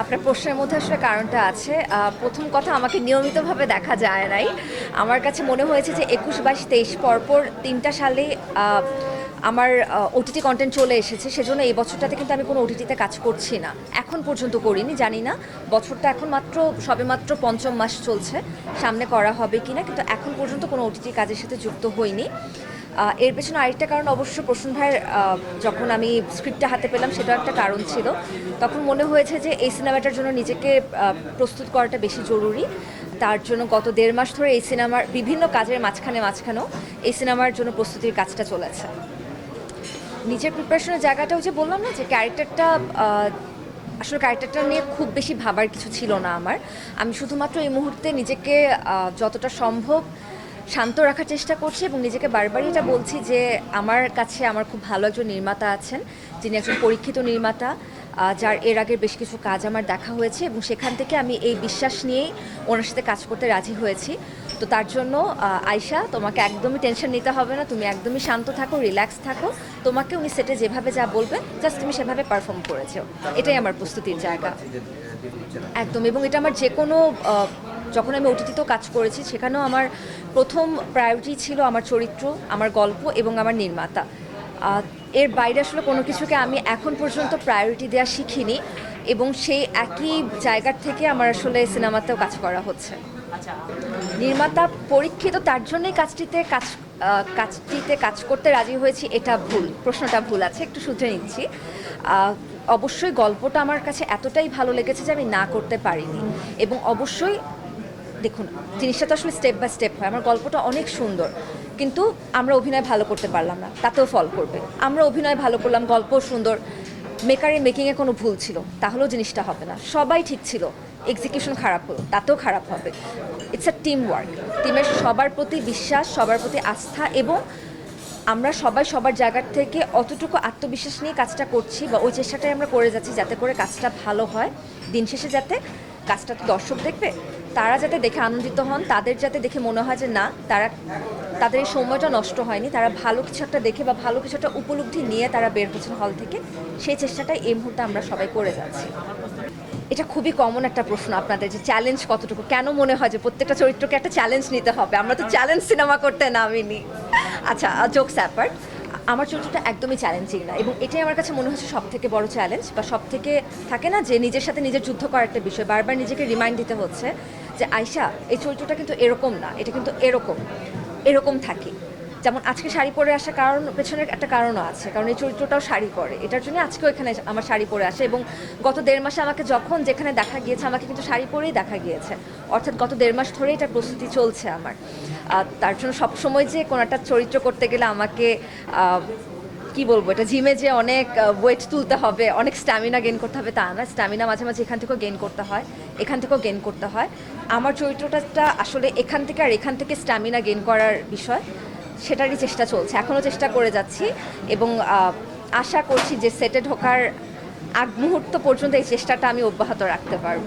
আপনার প্রশ্নের মধ্যে আসলে কারণটা আছে। প্রথম কথা, আমাকে নিয়মিতভাবে দেখা যায় নাই। আমার কাছে মনে হয়েছে যে একুশ, বাইশ, তেইশ পরপর তিনটা সালে আমার ওটিটি কন্টেন্ট চলে এসেছে। সেজন্য এই বছরটাতে কিন্তু আমি কোনো ওটিটিতে কাজ করছি না। এখন পর্যন্ত করিনি, জানি না। বছরটা এখন মাত্র, সবে মাত্র পঞ্চম মাস চলছে। সামনে করা হবে কিনা, কিন্তু এখন পর্যন্ত কোনো ওটিটি কাজের সাথে যুক্ত হইনি। এর পেছনে আরেকটা কারণ অবশ্য প্রসূন ভাইয়ের যখন আমি স্ক্রিপ্টটা হাতে পেলাম সেটাও একটা কারণ ছিল। তখন মনে হয়েছে যে এই সিনেমাটার জন্য নিজেকে প্রস্তুত করাটা বেশি জরুরি। তার জন্য গত দেড় মাস ধরে এই সিনেমার বিভিন্ন কাজের মাঝখানে মাঝখানেও এই সিনেমার জন্য প্রস্তুতির কাজটা চলেছে। নিজের প্রিপারেশনের জায়গাটা হচ্ছে বললাম না, যে ক্যারেক্টারটা আসলে ক্যারেক্টারটা নিয়ে খুব বেশি ভাবার কিছু ছিল না আমার। আমি শুধুমাত্র এই মুহূর্তে নিজেকে যতটা সম্ভব শান্ত রাখার চেষ্টা করছি এবং নিজেকে বারবারই এটা বলছি যে আমার কাছে আমার খুব ভালো একজন নির্মাতা আছেন, যিনি একজন পরীক্ষিত নির্মাতা যার এর আগের বেশ কিছু কাজ আমার দেখা হয়েছে এবং সেখান থেকে আমি এই বিশ্বাস নিয়েই ওনার সাথে কাজ করতে রাজি হয়েছি। তো তার জন্য আয়শা, তোমাকে একদমই টেনশন নিতে হবে না, তুমি একদমই শান্ত থাকো রিল্যাক্স থাকো। তোমাকে উনি সেটে যেভাবে যা বলবেন জাস্ট তুমি সেভাবে পারফর্ম করেছ। এটাই আমার প্রস্তুতির জায়গা। একদম, এবং এটা আমার যে কোনো যখন আমি ওটিটিতেও কাজ করেছি সেখানেও আমার প্রথম প্রায়োরিটি ছিল আমার চরিত্র আমার গল্প এবং আমার নির্মাতা। এর বাইরে আসলে কোনো কিছুকে আমি এখন পর্যন্ত প্রায়োরিটি দেওয়া শিখিনি এবং সেই একই জায়গার থেকে আমার আসলে সিনেমাতেও কাজ করা হচ্ছে। নির্মাতা পরীক্ষিত তার জন্যই কাজটিতে কাজ কাজটিতে কাজ করতে রাজি হয়েছি এটা ভুল প্রশ্নটা ভুল আছে একটু শুধরে নিচ্ছি। অবশ্যই গল্পটা আমার কাছে এতটাই ভালো লেগেছে যে আমি না করতে পারিনি। এবং অবশ্যই দেখুন, জিনিসটা তো আসলে স্টেপ বাই স্টেপ হয়। আমার গল্পটা অনেক সুন্দর, কিন্তু আমরা অভিনয় ভালো করতে পারলাম না, তাতেও ফল করবে। আমরা অভিনয় ভালো করলাম, গল্প সুন্দর মেকারে মেকিংয়ে কোনো ভুল ছিল, তাহলেও জিনিসটা হবে না। সবাই ঠিক ছিল এক্সিকিউশন খারাপ হলো, তাতেও খারাপ হবে। ইটস আ টিম ওয়ার্ক টিমের সবার প্রতি বিশ্বাস, সবার প্রতি আস্থা এবং আমরা সবাই সবার জায়গার থেকে অতটুকু আত্মবিশ্বাস নিয়ে কাজটা করছি বা ওই চেষ্টাটাই আমরা করে যাচ্ছি যাতে করে কাজটা ভালো হয়। দিন শেষে যাতে কাজটা তো দর্শক দেখবে তারা যাতে দেখে আনন্দিত হন, তাদের যাতে দেখে মনে হয় যে না, তারা, তাদের এই সময়টা নষ্ট হয়নি, তারা ভালো কিছু একটা দেখে বা ভালো কিছু একটা উপলব্ধি নিয়ে তারা বের হচ্ছেন হল থেকে, সেই চেষ্টাটাই এই মুহূর্তে আমরা সবাই করে যাচ্ছি। এটা খুবই কমন একটা প্রশ্ন আপনাদের, যে চ্যালেঞ্জ কতটুকু? কেন মনে হয় যে প্রত্যেকটা চরিত্রকে একটা চ্যালেঞ্জ নিতে হবে? আমরা তো চ্যালেঞ্জ সিনেমা করতে নামিনি। আচ্ছা জোকস অ্যাপার্ট আমার চরিত্রটা একদমই চ্যালেঞ্জিং না, এবং এটাই আমার কাছে মনে হচ্ছে সব থেকে বড় চ্যালেঞ্জ বা সব থেকে থাকে না যে নিজের সাথে নিজের যুদ্ধ করার একটা বিষয়, বারবার নিজেকে রিমাইন্ড দিতে হচ্ছে যে আয়শা, এই চরিত্রটা কিন্তু এরকম না, এটা কিন্তু এরকম এরকম থাকে। যেমন আজকে শাড়ি পরে আসার কারণ, পেছনের একটা কারণও আছে, কারণ এই চরিত্রটাও শাড়ি পরে। এটার জন্য আজকেও এখানে আমার শাড়ি পরে আসে এবং গত দেড় মাসে আমাকে যখন যেখানে দেখা গিয়েছে, আমাকে কিন্তু শাড়ি পরেই দেখা গিয়েছে। অর্থাৎ গত দেড় মাস ধরেই এটা প্রস্তুতি চলছে আমার। তার জন্য সবসময় যে কোনো একটা চরিত্র করতে গেলে আমাকে কি বলব, এটা জিমে যে অনেক ওয়েট তুলতে হবে, অনেক স্ট্যামিনা গেইন করতে হবে, তা না। স্ট্যামিনা মাঝে মাঝে এখান থেকেও গেন করতে হয়, এখান থেকেও গেইন করতে হয়। আমার চরিত্রটা আসলে এখান থেকে আর এখান থেকে স্ট্যামিনা গেইন করার বিষয়, সেটারই চেষ্টা চলছে। এখনও চেষ্টা করে যাচ্ছি এবং আশা করছি যে সেটে ঢোকার আগ মুহূর্ত পর্যন্ত এই চেষ্টাটা আমি অব্যাহত রাখতে পারব।